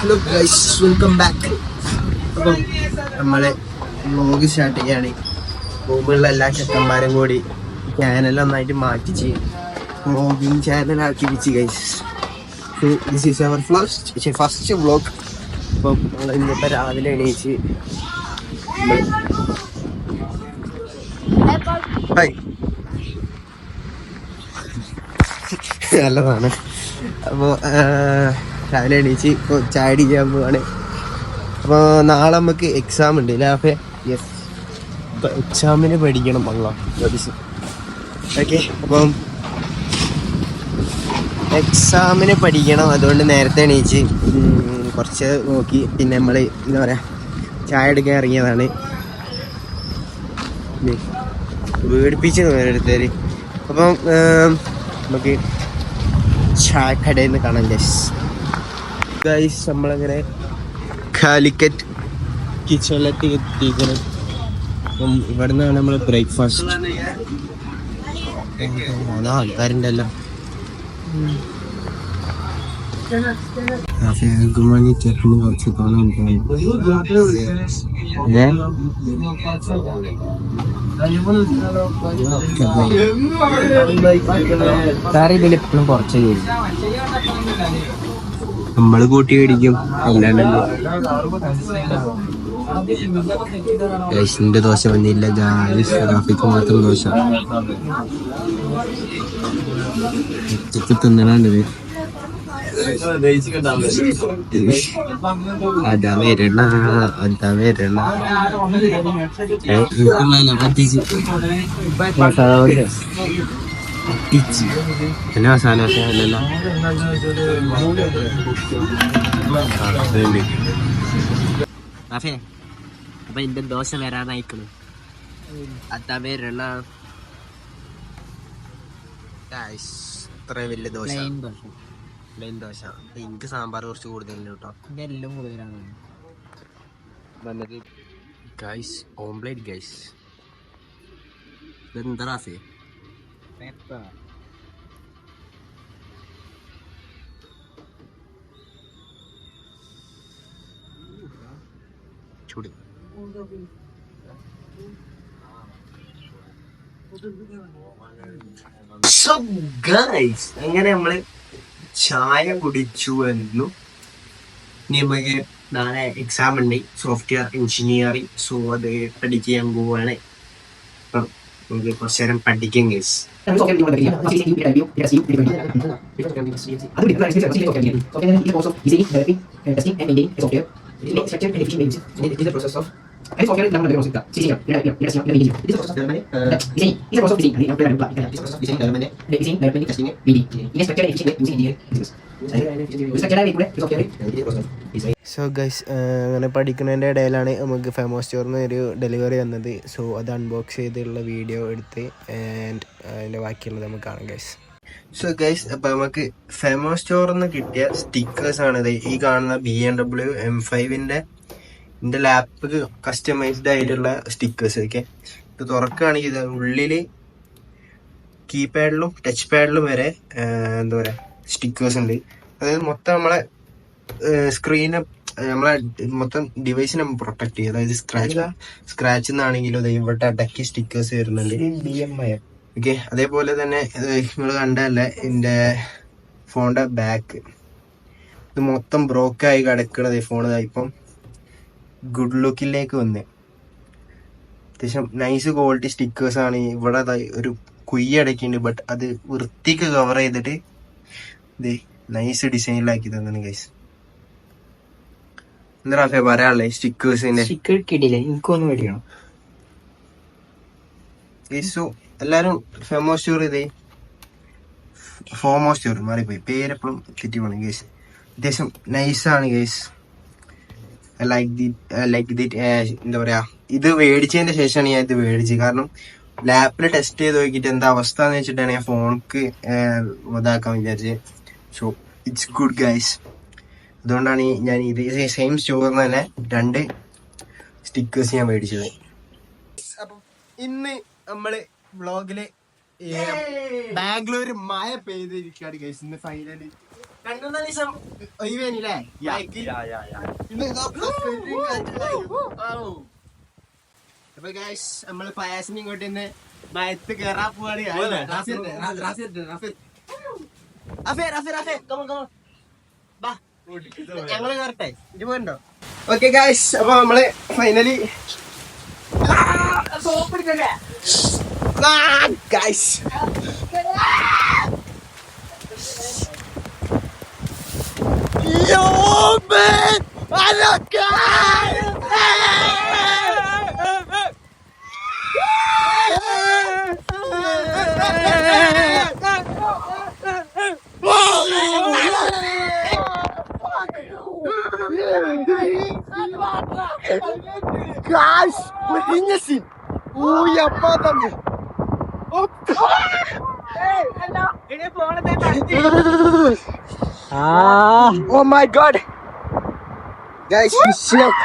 Hello guys welcome back അപ്പം നമ്മൾ vlog start ചെയ്യാണ്. മുമ്പുള്ള എല്ലാ ചെക്കന്മാരും കൂടി ചാനൽ ഒന്നായിട്ട് ചെയ്യും. വ്ലോഗിങ് ചാനലാക്കി വെച്ച് guys this is our first first vlog അപ്പം നമ്മൾ ഇന്നിപ്പോൾ രാവിലെ എണീച്ച് നല്ലതാണ്. അപ്പോൾ രാവിലെ എണീച്ച് ഇപ്പോൾ ചായ അടിക്കാൻ പോവാണ്. അപ്പോൾ നാളെ നമുക്ക് എക്സാം ഉണ്ട് ലാഫെ യെസ് അപ്പോൾ എക്സാമിന് പഠിക്കണം അല്ലോ ഓക്കെ അപ്പം എക്സാമിന് പഠിക്കണം അതുകൊണ്ട് നേരത്തെ എണീച്ച് കുറച്ച് നോക്കി പിന്നെ നമ്മൾ എന്താ പറയുക ചായ എടുക്കാൻ ഇറങ്ങിയതാണ് പേടിപ്പിച്ച് ഓരോരുത്തർ അപ്പം നമുക്ക് ചായക്കടയിൽ നിന്ന് കാണാം ഗൈസ് ഗൈസ് നമ്മളങ്ങനെ കാലിക്കറ്റ് കിച്ചണിലെത്തി എത്തിക്കണം അപ്പം ഇവിടെ നിന്നാണ് നമ്മൾ ബ്രേക്ക്ഫാസ്റ്റ് അതാ ആൾക്കാരുണ്ടല്ലോ. ചെറുപ്പം കുറച്ച് എപ്പോഴും കുറച്ച് ചെയ്യും നമ്മൾ കൂട്ടി മേടിക്കും. അല്ലാണ്ടല്ലോ ദോശ വന്നില്ല. ഗായ്സ് മാത്രം ദോശ. ഉച്ചയ്ക്ക് തിന്നണുണ്ട് അതാ വരണ. എന്നാ ദോശ അല്ലല്ലോ റാഫേ അപ്പൊ എന്റെ ദോശ വരാനായിക്കണു അതാ വരണ. ഗായ്സ് ഇത്ര വലിയ ദോശ. പ്ലെയിൻ ദോശ. എനിക്ക് സാമ്പാർ കുറച്ച് കൂടുതലുണ്ട് കേട്ടോ എല്ലാം കൂടുതലാണ്. വന്നത്. ഗൈസ് ഓംപ്ലേറ്റ് ഗൈസ് ഇതെന്താ റാഫി? സോ ഗൈസ് അങ്ങനെ നമ്മൾ ചായ കുടിച്ചു എന്നു നമുക്ക് നാളെ എക്സാം ഉണ്ട്. സോഫ്റ്റ്വെയർ എഞ്ചിനീയറിംഗ് സോ അത് പഠിക്കാൻ പോവാണ്. como que por ser empathy quién es the process of അപ്പം നമുക്ക് കുറച്ച് നേരം പഠിക്കാം ഗൈസ് സോ ഗൈസ് അങ്ങനെ പഠിക്കുന്നതിന്റെ ഇടയിലാണ് നമുക്ക് ഫേമസ് സ്റ്റോറിൽ ഒരു ഡെലിവറി വന്നത്. സോ അത് അൺബോക്സ് ചെയ്തുള്ള വീഡിയോ എടുത്ത് ആൻഡ് അതിന്റെ ബാക്കിയുള്ളത് നമുക്ക് കാണാം ഗൈസ് സോ ഗൈസ് അപ്പോൾ നമുക്ക് ഫേമസ് സ്റ്റോറിൽ നിന്ന് കിട്ടിയ സ്റ്റിക്കേഴ്സ് ആണ് ഈ കാണുന്ന ബി എം ഡബ്ല്യു എം ഫൈവിന്റെ ഇതിന്റെ ലാപ്പ് കസ്റ്റമൈസ്ഡ് ആയിട്ടുള്ള സ്റ്റിക്കേഴ്സ് ഓക്കെ ഇത് തുറക്കുകയാണെങ്കിൽ ഇത് ഉള്ളിൽ കീപാഡിലും ടച്ച് പാഡിലും വരെ എന്താ പറയുക സ്റ്റിക്കേഴ്സ് ഉണ്ട്. അതായത് മൊത്തം നമ്മളെ സ്ക്രീനെ നമ്മളെ മൊത്തം ഡിവൈസിനെ പ്രൊട്ടക്ട് ചെയ്യും. അതായത് സ്ക്രാച്ച് സ്ക്രാച്ച് നിന്നാണെങ്കിലും ഇവിടെ അടക്കി സ്റ്റിക്കേഴ്സ് വരുന്നുണ്ട്. ബി എം ഐ ഓക്കെ അതേപോലെ തന്നെ നിങ്ങൾ കണ്ടല്ലേ എന്റെ ഫോണിന്റെ ബാക്ക് ഇത് മൊത്തം ബ്രോക്കായി കിടക്കണത് ഈ ഫോൺ ഇപ്പം. ഗുഡ് ലുക്കിലേക്ക് വന്ന്. അത്യാവശ്യം നൈസ് ക്വാളിറ്റി സ്റ്റിക്കേഴ്സ് ആണ്. ഇവിടെ ഒരു കുയ്യ അടക്കിയുണ്ട് ബട്ട് അത് വൃത്തിക്ക് കവർ ചെയ്തിട്ട് ഇത് നൈസ് ഡിസൈനിലാക്കി തന്നെ ഗൈസ് എന്താ റാഫിയ പറയാനുള്ളേ സ്റ്റിക്കേഴ്സിന്റെ കിട്ടിയില്ല. എനിക്കൊന്നും മേടിക്കണം. സോ എല്ലാരും ഫെമോ സ്റ്റോർ ഇതേ ഫോമോ സ്റ്റോർ മാറിപ്പോയി. പേരെപ്പോഴും തെറ്റി പോണം ഗേസ് അത്യാവശ്യം നൈസാണ് guys like the like the എന്താ പറയാ ഇത് മേടിച്ചതിന്റെ ശേഷമാണ് ഞാൻ ഇത് മേടിച്ചത് കാരണം ലാപ്പിൽ ടെസ്റ്റ് ചെയ്ത് നോക്കിയിട്ട് എന്താ അവസ്ഥ എന്ന് വെച്ചിട്ടാണ് ഞാൻ ഫോണിക്ക് ഇതാക്കാൻ വിചാരിച്ചത്. സോ ഇറ്റ്സ് ഗുഡ് ഗൈസ് അതുകൊണ്ടാണ് ഈ ഞാൻ ഇത് സെയിം സ്റ്റോറിൽ നിന്ന് തന്നെ രണ്ട് സ്റ്റിക്കേഴ്സ് ഞാൻ മേടിച്ചത് അപ്പം ഇന്ന് നമ്മൾ വ്ളോഗിൽ ബാംഗ്ലൂർ മഴ പെയ്തിരിക്കുകയാണ് ഗൈസ് ഇന്ന് ഫൈനലി രണ്ടു ദിവസം ഒഴിവേനില്ലേ അപ്പൊ ഗൈസ് നമ്മൾ പയാസിന് ഇങ്ങോട്ട് ഇന്ന് മയത്ത് കേറാ പോവാണ്. ഞങ്ങൾ കയറട്ടെ ഇത് പോരണ്ടോ ഓക്കെ ഗൈസ് അപ്പൊ നമ്മൾ finally guys Yo, man! I look Guys, കുഞ്ഞസിൻ ഊയപ്പ തന്നെ Oh my god! Guys, shit!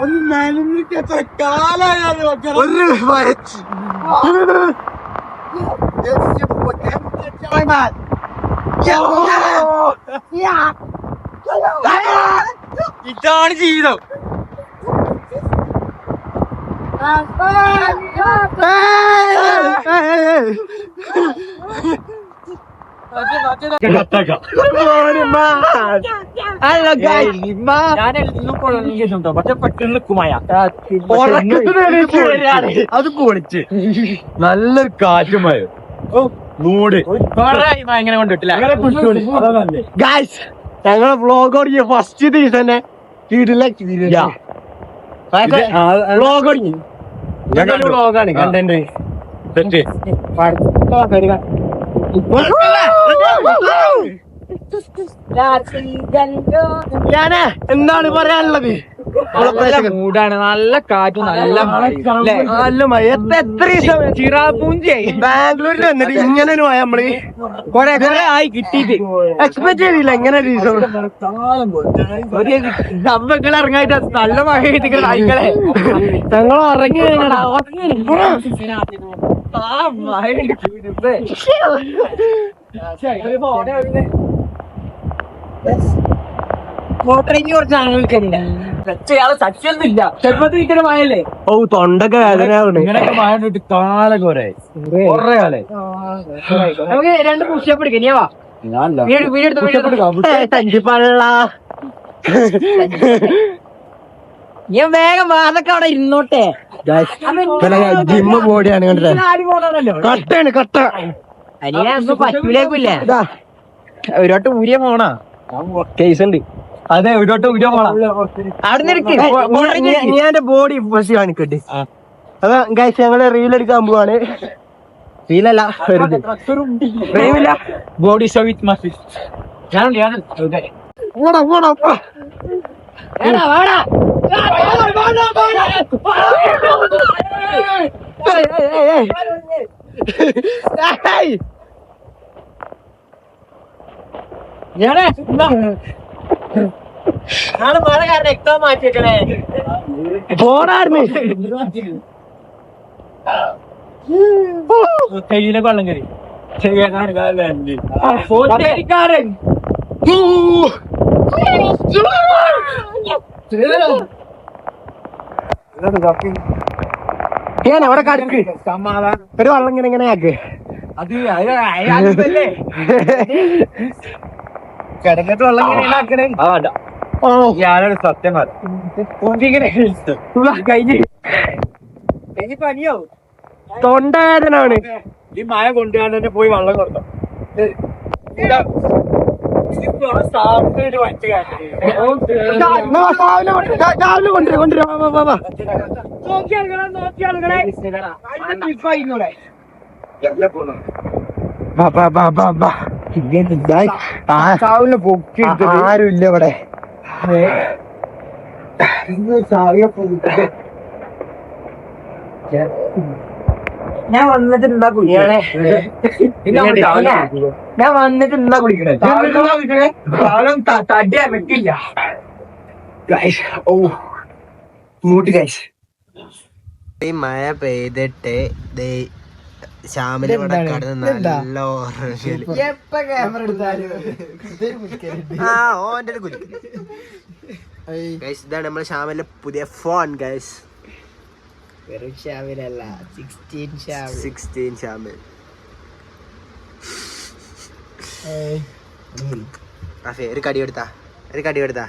ഒന്ന് നനഞ്ഞിട്ട് കാലായാണ് ഒരു വയറ്റ് ഇതാണ് ജീവിതം പക്ഷെ പെട്ടെന്ന് കുമായ. അത് കുളിച്ച് നല്ലൊരു കാറ്റുമായ കൊണ്ടിട്ടില്ല? ഗായ്സ് ഞങ്ങളെ വ്ലോഗ് തുടങ്ങിയ ഫസ്റ്റ് ദിവസം തന്നെ വീട്ടിലേക്ക് വ്ലോഗ് വ്ലോഗാണ് കണ്ടന്റ് തെറ്റ് ഞാനേ എന്താണ് പറയാനുള്ളത്? മൂടാണ് നല്ല കാറ്റും നല്ല? നല്ല മഴ. എത്ര ചിറാപൂഞ്ചിയായി? ബാംഗ്ലൂരിൽ വന്നിട്ട് ഇങ്ങനെ ഒരു മഴ നമ്മൾ കൊറേ കൊറേ ആയി കിട്ടിയിട്ട്. എക്സ്പെക്ട് ചെയ്തില്ല എങ്ങനെ ഒരു ദിവസം. ഇറങ്ങായിട്ട് നല്ല മഴ കിട്ടിക്കണ ആയിക്കളെ. ഞങ്ങൾ ഇറങ്ങി ആ മഴ കുറച്ച് ഇയാൾ ചെറുപ്പത്തിൽ മഴയല്ലേ ഓ തൊണ്ടൊക്കെ വേദനയാവണ്. ഇങ്ങനെയൊക്കെ മഴ കണ്ടിട്ട് കാലം കുറെ കുറേ കാലേ നമുക്ക് രണ്ട് പുഷപ്പ് എടുക്കാം നീ വാ. വീട് വീടെടുത്ത് വീടെടുത്ത് തഞ്ചിപ്പള്ള ഞാൻ വേഗം വാതൊക്കെ അവിടെ ഇരുന്നോട്ടെ. ജിമ്മ് ബോഡിയാണ് പോകണല്ലോ കട്ടയാണ് കട്ട. പറ്റൂലേക്കില്ല ഇതാ ഒരു വട്ടം ഊരിയ പോണാ. കേസ് ഉണ്ട് അതെ ഇവിടോട്ട് വീഡിയോ പോണാ. അവിടെ ഞാൻ എന്റെ ബോഡി ഫസ്റ്റ് കാണിക്കട്ടെ. അതാ ഗൈസ് ഞങ്ങൾ റീൽ എടുക്കാൻ പോവാണ്. റീലല്ല വെറുതെ. റീലില്ല ബോഡി ഷോ വിത്ത് മസിൽ ഓടാ പോടാ പോ. ഏയ്, ഏയ്, ഏയ്, ഏയ്. ഏയ്. നാളെ മഴ കാരണം എക്സാം മാറ്റിയേക്കണേ പോടാർന്ന് കയ്യിലെ വെള്ളം കയറി പോലീസുകാരൻ ഞാൻ അവിടെ കടക്ക്. ഒരു വള്ളം ഇങ്ങനെ ഇങ്ങനെ ആക്ക്. അത് കിടന്നിട്ട് വള്ളം ഇങ്ങനെ ആക്കണേ. ഓ ഞാനൊരു സത്യം കഴിഞ്ഞ്. ഇനി പനിയോ തൊണ്ടവേദനാണ് ഈ മഴ കൊണ്ടുപോകാൻ തന്നെ പോയി വള്ളം കൊടുത്തോ. രാവിലെ കൊണ്ടുവരും കൊണ്ടുവരും ആരുമില്ല ഇവിടെ. ഞാൻ വന്നിട്ട് എന്താ കുടിക്കണേ ഞാൻ വന്നിട്ട് എന്താ കുടിക്കണേ? ഗൈസ് ഓ മൂട്ട് ഗൈസ് ഈ മഴ പെയ്തിട്ട് ദേ ശ്യാമിൽ ഇവിടെ? കടന്ന്? നല്ല ഓർമ്മയിൽ ആ ഓന്റെ ഇതാണ് നമ്മളെ ശ്യാമിലെ പുതിയ ഫോൺ ഗൈസ് വെറും ഷാമിലല്ല സിക്സ്റ്റീൻ ഷാമിൽ സിക്സ്റ്റീൻ ശ്യാമിൽ റാഫി ഒരു കടി എടുത്താ. ഒരു കടി എടുത്താ.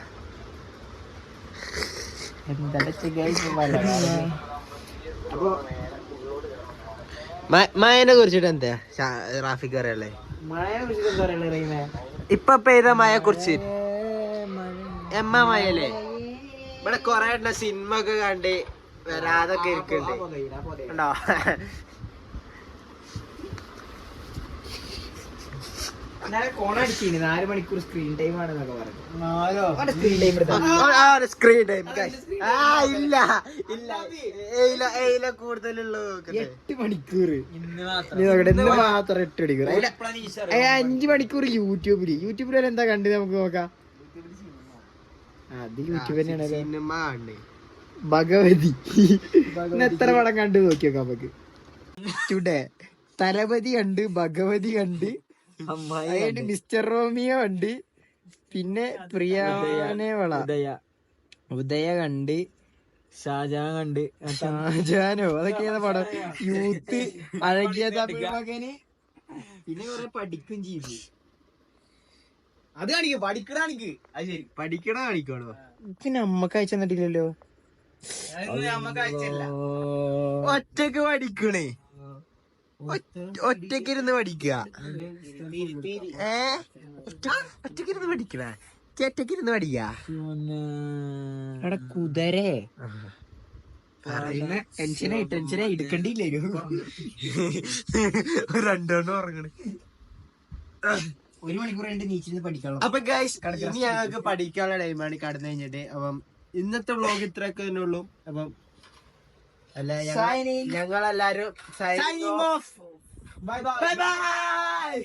മയനെ കുറിച്ചിട്ട് എന്താ? റാഫിക്ക് പറയുന്നത് ഇപ്പൊ പെയ്ത മഴയെ കുറിച്ച് എമ്മ മയല്ലേ ഇവിടെ കൊറേ സിനിമ ഒക്കെ കണ്ട് വരാതൊക്കെ ഇരിക്കുന്നുണ്ട് ഉണ്ടോ സ്ക്രീൻ ടൈം ഇല്ല ഇല്ല ഏയില ഏയില കൂടുതലുള്ളൂ. എട്ട് മണിക്കൂർ ഇന്ന് മാത്രം എട്ട് മണിക്കൂർ അഞ്ച് മണിക്കൂർ യൂട്യൂബിൽ യൂട്യൂബിൽ എന്താ കണ്ടത് നമുക്ക് നോക്കാം അത് യൂട്യൂബ് തന്നെയാണ് സിനിമ ഭഗവതി. എത്ര പടം കണ്ട് നോക്കി നോക്കാം നമുക്ക്? ടുഡേ തലപതി കണ്ട് ഭഗവതി കണ്ട് അതായത് മിസ്റ്റർ റോമിയോ കണ്ട് പിന്നെ പ്രിയാനെ ഉദയ ഉദയ. കണ്ട്. ഷാജഹാൻ കണ്ട്. ഷാജാനോ ഏതാ പടം? യൂത്ത് അഴകിയ പിന്നെ കുറെ പഠിക്കും ചെയ്തു. അത് കാണിക്ക് പഠിക്കണാണിക്ക് അത് ശരി പഠിക്കണ കാണിക്കണോ പിന്നെ അമ്മയ്ക്ക് അയച്ചു തന്നിട്ടില്ലല്ലോ. ഒറ്റയ്ക്ക് പഠിക്കണേ. ഒറ്റയ്ക്ക് ഇരുന്ന് പഠിക്കുക. ഏ? ഒറ്റക്കിരുന്ന് ഒറ്റയ്ക്ക് ഇരുന്ന് പഠിക്ക. എടാ കുതിരേ. ടെൻഷനായി ടെൻഷനായി എടുക്കണ്ടിയില്ലേനു രണ്ടെണ്ണം ഉറങ്ങണ്. ഒരു മണിക്കൂർ രണ്ട് നീച്ചിരുന്ന് പഠിക്കണം? അപ്പൊ ഗൈസ് ഞങ്ങൾക്ക് പഠിക്കാനുള്ള ടൈമാണ് കടന്നു കഴിഞ്ഞിട്ട്. അപ്പം ഇന്നത്തെ വ്ലോഗ് ഇത്രയൊക്കെ തന്നെ ഉള്ളൂ. അപ്പം അല്ല ഞങ്ങൾ ഞങ്ങളെല്ലാരും ബൈ ബൈ